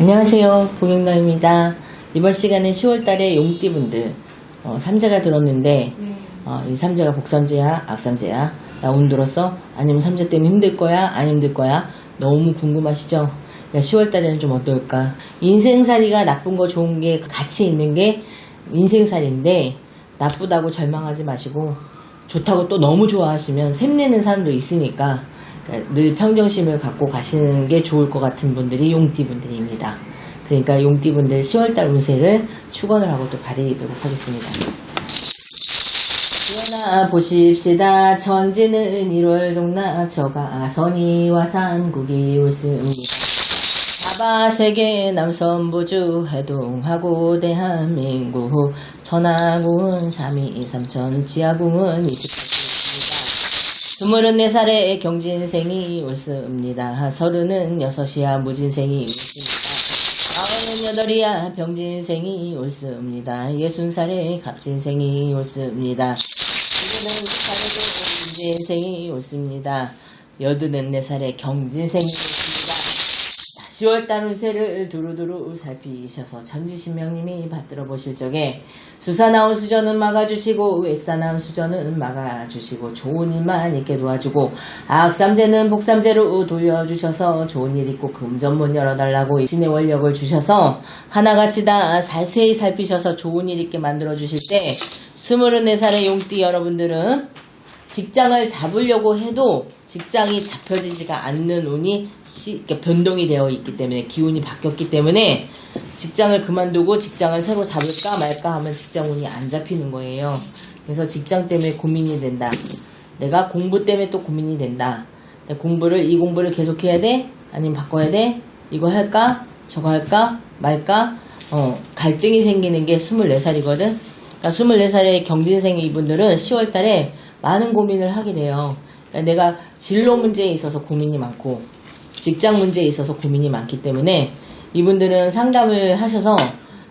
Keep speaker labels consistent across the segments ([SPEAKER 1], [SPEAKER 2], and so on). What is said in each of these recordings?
[SPEAKER 1] 안녕하세요. 보경남입니다. 이번 시간은 10월달에 용띠분들 어, 삼재가 들었는데 어, 이 삼재가 복삼재야, 악삼재야? 나 운 들었어? 아니면 삼재 때문에 힘들 거야? 안 힘들 거야? 너무 궁금하시죠? 10월달에는 좀 어떨까? 인생살이가 나쁜 거 좋은 게 같이 있는 게 인생살인데 나쁘다고 절망하지 마시고 좋다고 또 너무 좋아하시면 샘내는 사람도 있으니까 그러니까 늘 평정심을 갖고 가시는 게 좋을 것 같은 분들이 용띠분들입니다. 그러니까 용띠분들 10월달 운세를 축원을 하고 또 봐드리도록 하겠습니다. 일어나 보십시다. 천지는 1월 동나 저가 선이와 산국이 웃습니다. 사바 세계 남선부주 해동하고 대한민국 천하군 삼이 삼천 지하궁은 이십입니다. 24살의 경진생이 웃습니다. 서른은 여섯이야 무진생이 웃습니다. 마흔은 여덟이야 병진생이 웃습니다. 예순살의 갑진생이 웃습니다. 일흔은 살의 문진생이 웃습니다. 여든은 네 살의 경진생이 웃습니다. 10월달 운세를 두루두루 살피셔서 천지신명님이 받들어 보실 적에 수사 나온 수저는 막아주시고 액사 나온 수저는 막아주시고 좋은 일만 있게 도와주고 악삼재는 복삼재로 돌려주셔서 좋은 일 있고 금전문 열어달라고 신의 원력을 주셔서 하나같이 다 살세히 살피셔서 좋은 일 있게 만들어 주실 때 24살의 용띠 여러분들은 직장을 잡으려고 해도 직장이 잡혀지지가 않는 운이 시, 변동이 되어 있기 때문에 기운이 바뀌었기 때문에 직장을 그만두고 직장을 새로 잡을까 말까 하면 직장 운이 안 잡히는 거예요. 그래서 직장 때문에 고민이 된다. 내가 공부 때문에 또 고민이 된다. 내 공부를 이 공부를 계속해야 돼? 아니면 바꿔야 돼? 이거 할까? 저거 할까? 말까? 어, 갈등이 생기는 게 24살이거든. 그러니까 24살의 경진생 이분들은 10월 달에 많은 고민을 하게 돼요. 내가 진로 문제에 있어서 고민이 많고 직장 문제에 있어서 고민이 많기 때문에 이분들은 상담을 하셔서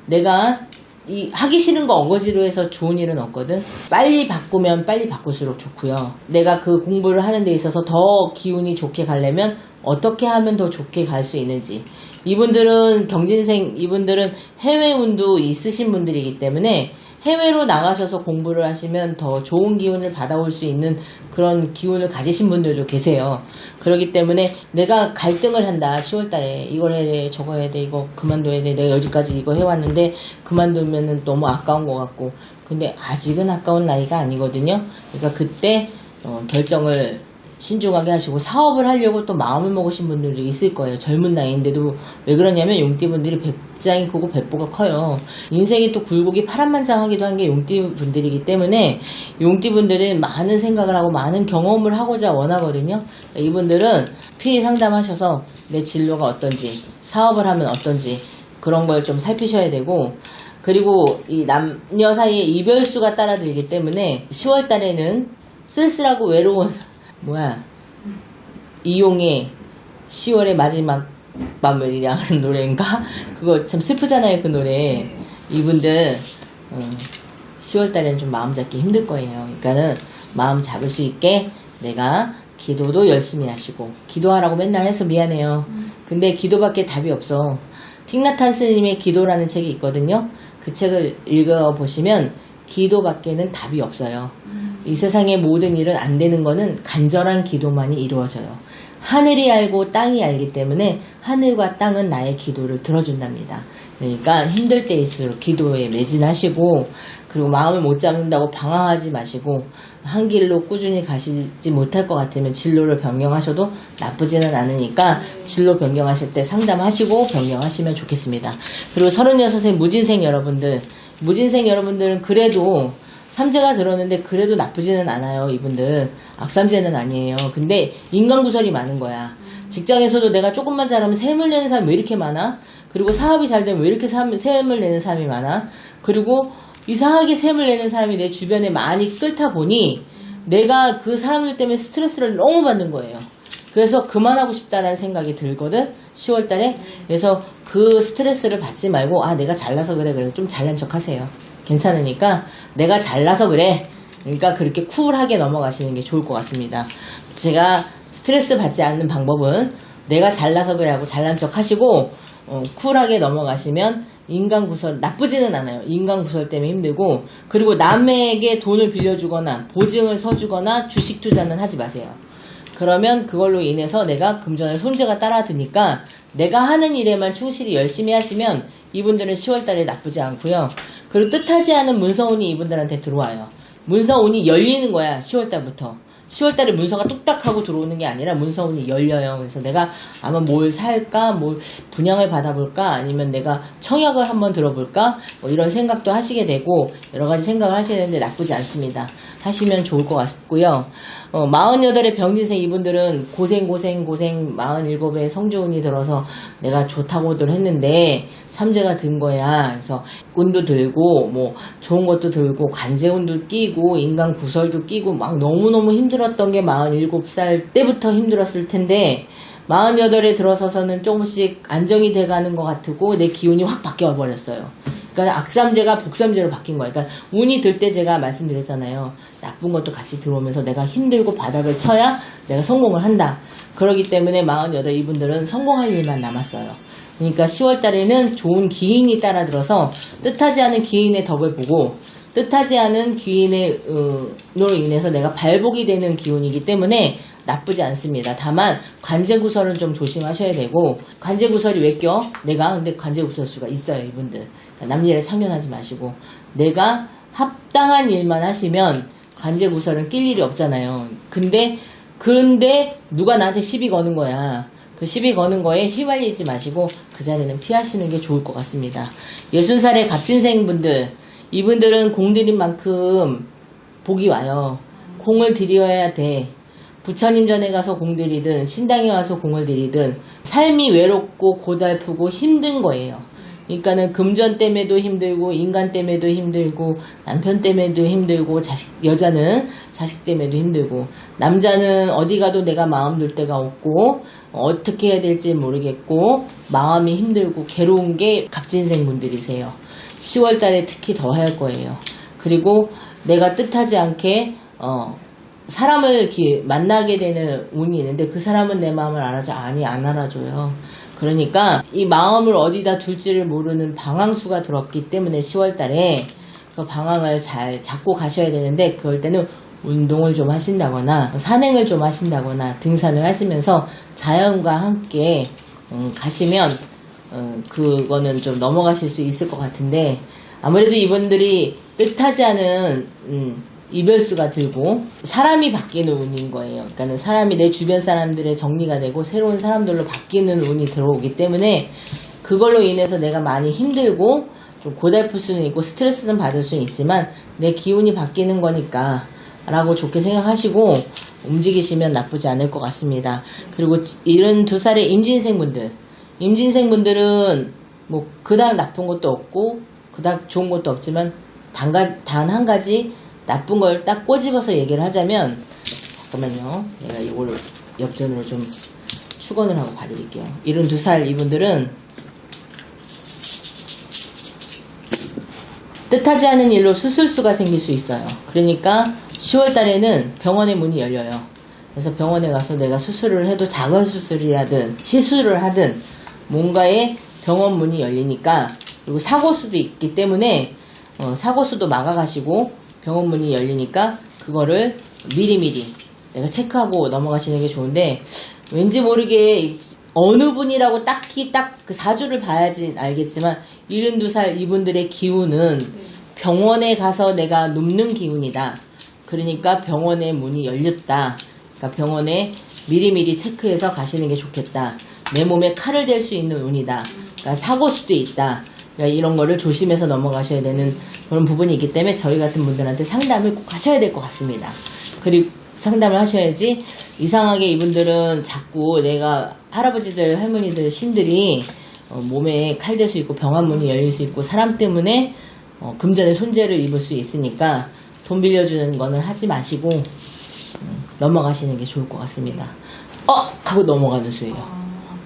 [SPEAKER 1] 내가 이 하기 싫은 거 어거지로 해서 좋은 일은 없거든. 빨리 바꾸면 빨리 바꿀수록 좋고요. 내가 그 공부를 하는 데 있어서 더 기운이 좋게 가려면 어떻게 하면 더 좋게 갈 수 있는지. 이분들은 경진생 이분들은 해외 운도 있으신 분들이기 때문에 해외로 나가셔서 공부를 하시면 더 좋은 기운을 받아올 수 있는 그런 기운을 가지신 분들도 계세요. 그렇기 때문에 내가 갈등을 한다. 10월 달에 이걸 해야 돼, 저거 해야 돼, 이거 그만둬야 돼. 내가 여기까지 이거 해왔는데 그만두면은 너무 아까운 것 같고. 근데 아직은 아까운 나이가 아니거든요. 그러니까 그때 어, 결정을 신중하게 하시고 사업을 하려고 또 마음을 먹으신 분들도 있을 거예요. 젊은 나이인데도 왜 그러냐면 용띠분들이 배짱이 크고 배보가 커요. 인생이 또 굴곡이 파란만장하기도 한 게 용띠분들이기 때문에 용띠분들은 많은 생각을 하고 많은 경험을 하고자 원하거든요. 이분들은 피해 상담하셔서 내 진로가 어떤지 사업을 하면 어떤지 그런 걸 좀 살피셔야 되고 그리고 이 남녀 사이에 이별수가 따라들기 때문에 10월 달에는 쓸쓸하고 외로운 뭐야? 이용의 10월의 마지막 밤을이라는 노래인가? 그거 참 슬프잖아요 그 노래. 이분들 어, 10월 달에는 좀 마음 잡기 힘들 거예요. 그러니까는 마음 잡을 수 있게 내가 기도도 열심히 하시고 기도하라고 맨날 해서 미안해요. 근데 기도밖에 답이 없어. 틱나탄 스님의 기도라는 책이 있거든요. 그 책을 읽어보시면 기도밖에는 답이 없어요 이 세상의 모든 일은 안 되는 거는 간절한 기도만이 이루어져요. 하늘이 알고 땅이 알기 때문에 하늘과 땅은 나의 기도를 들어준답니다. 그러니까 힘들 때일수록 기도에 매진하시고 그리고 마음을 못 잡는다고 방황하지 마시고 한 길로 꾸준히 가시지 못할 것 같으면 진로를 변경하셔도 나쁘지는 않으니까 진로 변경하실 때 상담하시고 변경하시면 좋겠습니다. 그리고 36세 무진생 여러분들 무진생 여러분들은 그래도 삼재가 들었는데 그래도 나쁘지는 않아요 이분들. 악삼재는 아니에요. 근데 인간구설이 많은 거야. 직장에서도 내가 조금만 잘하면 세물 내는 사람이 왜 이렇게 많아? 그리고 사업이 잘 되면 왜 이렇게 사- 세물 내는 사람이 많아? 그리고 이상하게 세물 내는 사람이 내 주변에 많이 끓다 보니 내가 그 사람들 때문에 스트레스를 너무 받는 거예요. 그래서 그만하고 싶다라는 생각이 들거든 10월 달에. 그래서 그 스트레스를 받지 말고 아 내가 잘나서 그래. 그래 좀 잘난 척 하세요 괜찮으니까 내가 잘나서 그래 그러니까 그렇게 쿨하게 넘어가시는 게 좋을 것 같습니다 제가 스트레스 받지 않는 방법은 내가 잘나서 그래 하고 잘난 척 하시고 어, 쿨하게 넘어가시면 인간 구설 나쁘지는 않아요. 인간 구설 때문에 힘들고 그리고 남에게 돈을 빌려주거나 보증을 서주거나 주식 투자는 하지 마세요. 그러면 그걸로 인해서 내가 금전의 손재가 따라드니까 내가 하는 일에만 충실히 열심히 하시면 이분들은 10월달에 나쁘지 않고요. 그리고 뜻하지 않은 문서운이 이분들한테 들어와요. 문서운이 열리는 거야 10월달부터. 10월달에 문서가 뚝딱 하고 들어오는 게 아니라 문서운이 열려요. 그래서 내가 아마 뭘 살까, 뭘 분양을 받아볼까, 아니면 내가 청약을 한번 들어볼까, 뭐 이런 생각도 하시게 되고 여러 가지 생각을 하시는데 나쁘지 않습니다. 하시면 좋을 것 같고요. 어, 48의 병진생 이분들은 고생 고생 고생 47의 성주운이 들어서 내가 좋다고들 했는데 삼재가 든 거야. 그래서 운도 들고 뭐 좋은 것도 들고 관제운도 끼고 인간 구설도 끼고 막 너무너무 힘들었던 게 47살 때부터 힘들었을 텐데 48에 들어서서는 조금씩 안정이 돼가는 것 같고 내 기운이 확 바뀌어 버렸어요. 그러니까 악삼재가 복삼재로 바뀐 거예요. 그러니까 운이 들 때 제가 말씀드렸잖아요. 나쁜 것도 같이 들어오면서 내가 힘들고 바닥을 쳐야 내가 성공을 한다. 그러기 때문에 48 이분들은 성공할 일만 남았어요. 그러니까 10월 달에는 좋은 기인이 따라 들어서 뜻하지 않은 기인의 덕을 보고 뜻하지 않은 기인의 어, 으로 인해서 내가 발복이 되는 기운이기 때문에 나쁘지 않습니다. 다만 관제구설은 좀 조심하셔야 되고 관제구설이 왜 껴? 내가 근데 관제구설수가 있어요 이분들 남 일에 참견하지 마시고 내가 합당한 일만 하시면 관제구설은 낄 일이 없잖아요. 근데 그런데 누가 나한테 시비 거는 거야. 그 시비 거는 거에 휘말리지 마시고 그 자리는 피하시는 게 좋을 것 같습니다. 예순 살의 갑진생 분들 이분들은 공 들인 만큼 복이 와요. 공을 들여야 돼. 부처님 전에 가서 공 들이든 신당에 와서 공을 들이든 삶이 외롭고 고달프고 힘든 거예요. 그러니까는 금전 때문에도 힘들고 인간 때문에도 힘들고 남편 때문에도 힘들고 자식 여자는 자식 때문에도 힘들고 남자는 어디 가도 내가 마음 둘 데가 없고 어떻게 해야 될지 모르겠고 마음이 힘들고 괴로운 게 갑진생 분들이세요. 10월 달에 특히 더 할 거예요. 그리고 내가 뜻하지 않게 어 사람을 기, 만나게 되는 운이 있는데 그 사람은 내 마음을 알아줘 아니 안 알아줘요. 그러니까 이 마음을 어디다 둘지를 모르는 방황수가 들었기 때문에 10월 달에 그 방황을 잘 잡고 가셔야 되는데 그럴 때는 운동을 좀 하신다거나 산행을 좀 하신다거나 등산을 하시면서 자연과 함께 음, 가시면 음, 그거는 좀 넘어가실 수 있을 것 같은데 아무래도 이분들이 뜻하지 않은 음, 이별수가 들고 사람이 바뀌는 운인 거예요. 그러니까는 사람이 내 주변 사람들의 정리가 되고 새로운 사람들로 바뀌는 운이 들어오기 때문에 그걸로 인해서 내가 많이 힘들고 좀 고달플 수는 있고 스트레스는 받을 수는 있지만 내 기운이 바뀌는 거니까 라고 좋게 생각하시고 움직이시면 나쁘지 않을 것 같습니다. 그리고 72살의 임진생분들 임진생 분들은 뭐 그닥 나쁜 것도 없고 그닥 좋은 것도 없지만 단 한 가지 나쁜 걸 딱 꼬집어서 얘기를 하자면 잠깐만요. 내가 이걸 옆전으로 좀 축원을 하고 봐드릴게요. 72살 이분들은 뜻하지 않은 일로 수술수가 생길 수 있어요. 그러니까 10월 달에는 병원의 문이 열려요. 그래서 병원에 가서 내가 수술을 해도 작은 수술이라든 시술을 하든 뭔가의 병원 문이 열리니까 그리고 사고수도 있기 때문에 어, 사고수도 막아가시고 병원 문이 열리니까 그거를 미리미리 내가 체크하고 넘어가시는 게 좋은데 왠지 모르게 어느 분이라고 딱히 딱 그 사주를 봐야지 알겠지만 72살 이분들의 기운은 병원에 가서 내가 눕는 기운이다. 그러니까 병원의 문이 열렸다. 그러니까 병원에 미리미리 체크해서 가시는 게 좋겠다. 내 몸에 칼을 댈 수 있는 운이다. 그러니까 사고 수도 있다. 그러니까 이런 거를 조심해서 넘어가셔야 되는 그런 부분이 있기 때문에 저희 같은 분들한테 상담을 꼭 하셔야 될 것 같습니다. 그리고 상담을 하셔야지 이상하게 이분들은 자꾸 내가 할아버지들 할머니들 신들이 어, 몸에 칼댈수 있고 병환문이 열릴 수 있고 사람 때문에 어, 금전의 손재를 입을 수 있으니까 돈 빌려주는 거는 하지 마시고 음, 넘어가시는 게 좋을 것 같습니다. 어! 하고 넘어가는 수예요.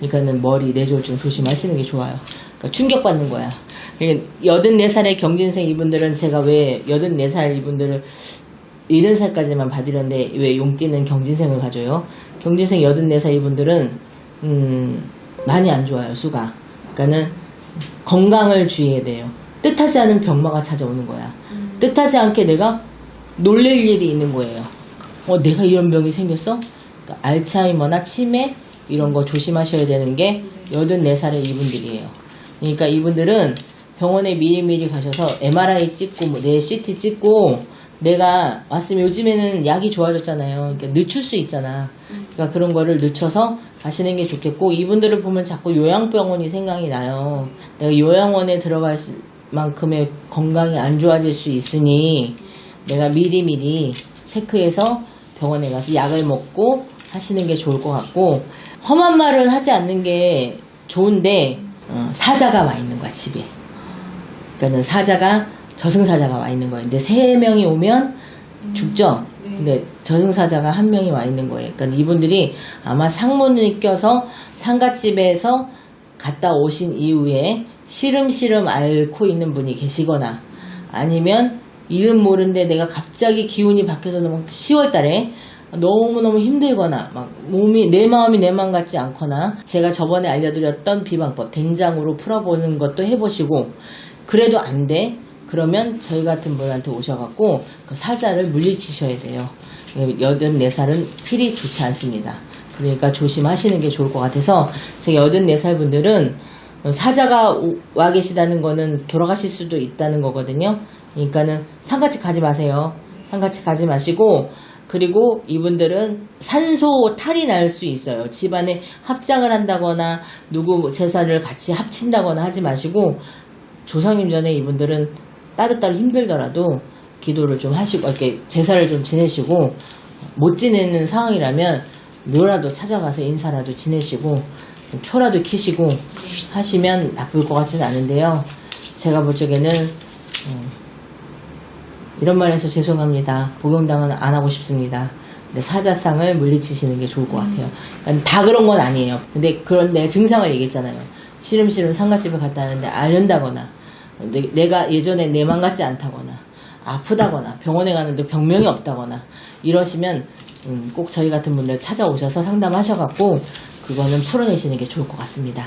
[SPEAKER 1] 그러니까는 머리 뇌졸중 조심하시는 게 좋아요. 그러니까 충격받는 거야. 그러니까 84살의 경진생 이분들은 제가 왜 84살 이분들을 70살까지만 받으려는데 왜 용띠는 경진생을 가져요? 경진생 84살 이분들은 음, 많이 안 좋아요 수가 그러니까는 건강을 주의해야 돼요. 뜻하지 않은 병마가 찾아오는 거야. 뜻하지 않게 내가 놀랄 일이 있는 거예요. 어, 내가 이런 병이 생겼어? 그러니까 알츠하이머나 치매 이런 거 조심하셔야 되는 게 84살의 이분들이에요. 그러니까 이분들은 병원에 미리미리 가셔서 MRI 찍고 뭐 뇌 CT 찍고 내가 왔으면 요즘에는 약이 좋아졌잖아요. 그러니까 늦출 수 있잖아. 그러니까 그런 거를 늦춰서 가시는 게 좋겠고 이분들을 보면 자꾸 요양병원이 생각이 나요. 내가 요양원에 들어갈 수- 만큼의 건강이 안 좋아질 수 있으니 내가 미리미리 체크해서 병원에 가서 약을 먹고 하시는 게 좋을 것 같고 험한 말을 하지 않는 게 좋은데 어, 사자가 와 있는 거야 집에. 그러니까는 사자가 저승사자가 와 있는 거예요. 근데 세 명이 오면 죽죠. 근데 저승사자가 한 명이 와 있는 거예요. 그러니까 이분들이 아마 상문을 껴서 상갓집에서 갔다 오신 이후에 시름시름 앓고 있는 분이 계시거나 아니면 이름 모르는데 내가 갑자기 기운이 바뀌어서 너무 10월 달에 너무너무 힘들거나 막 몸이 내 마음이 내 마음 같지 않거나 제가 저번에 알려드렸던 비방법 된장으로 풀어보는 것도 해보시고 그래도 안 돼. 그러면 저희 같은 분한테 오셔갖고 그 사자를 물리치셔야 돼요. 84살은 필이 좋지 않습니다. 그러니까 조심하시는 게 좋을 것 같아서 제가 84살 분들은 사자가 오- 와 계시다는 거는 돌아가실 수도 있다는 거거든요. 그러니까는 상가집 가지 마세요. 상가집 가지 마시고 그리고 이분들은 산소 탈이 날 수 있어요. 집안에 합장을 한다거나 누구 제사를 같이 합친다거나 하지 마시고 조상님 전에 이분들은 따로따로 힘들더라도 기도를 좀 하시고 이렇게 제사를 좀 지내시고 못 지내는 상황이라면 묘라도 찾아가서 인사라도 지내시고 초라도 키시고 하시면 나쁠 것 같지는 않은데요. 제가 볼 적에는 음, 이런 말해서 죄송합니다. 복용당은 안 하고 싶습니다. 근데 사자상을 물리치시는 게 좋을 것 같아요. 그러니까 다 그런 건 아니에요. 근데 그런 내가 증상을 얘기했잖아요. 시름시름 상가집에 갔다 왔는데 앓는다거나 내- 내가 예전에 내 맘 같지 않다거나 아프다거나 병원에 가는데 병명이 없다거나 이러시면 음, 꼭 저희 같은 분들 찾아오셔서 상담하셔갖고 그거는 풀어내시는 게 좋을 것 같습니다.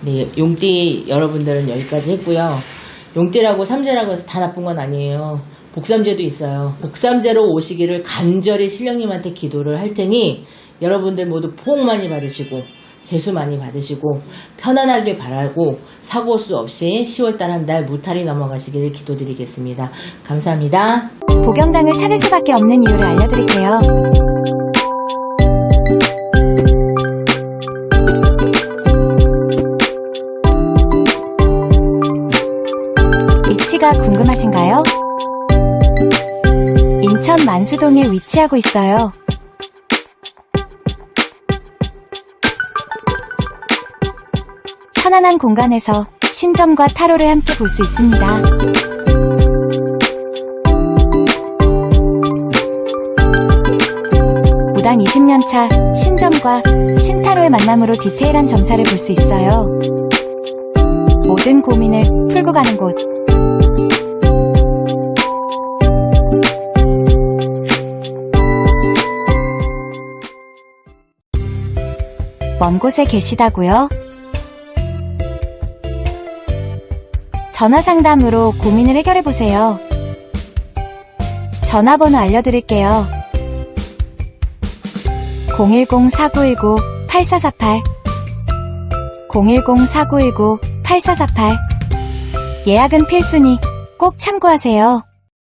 [SPEAKER 1] 네, 용띠 여러분들은 여기까지 했고요. 용띠라고 삼재라고 해서 다 나쁜 건 아니에요. 복삼재도 있어요. 복삼재로 오시기를 간절히 신령님한테 기도를 할 테니 여러분들 모두 복 많이 받으시고 재수 많이 받으시고 편안하게 바라고 사고 수 없이 10월달 한 달 무탈이 넘어가시기를 기도드리겠습니다. 감사합니다.
[SPEAKER 2] 복영당을 찾을 수밖에 없는 이유를 알려드릴게요. 만수동에 위치하고 있어요. 편안한 공간에서 신점과 타로를 함께 볼 수 있습니다. 무당 20년차 신점과 신타로의 만남으로 디테일한 점사를 볼 수 있어요. 모든 고민을 풀고 가는 곳. 먼 곳에 계시다고요? 전화 상담으로 고민을 해결해 보세요. 전화번호 알려드릴게요. 010-4919-8448 010-4919-8448 예약은 필수니 꼭 참고하세요.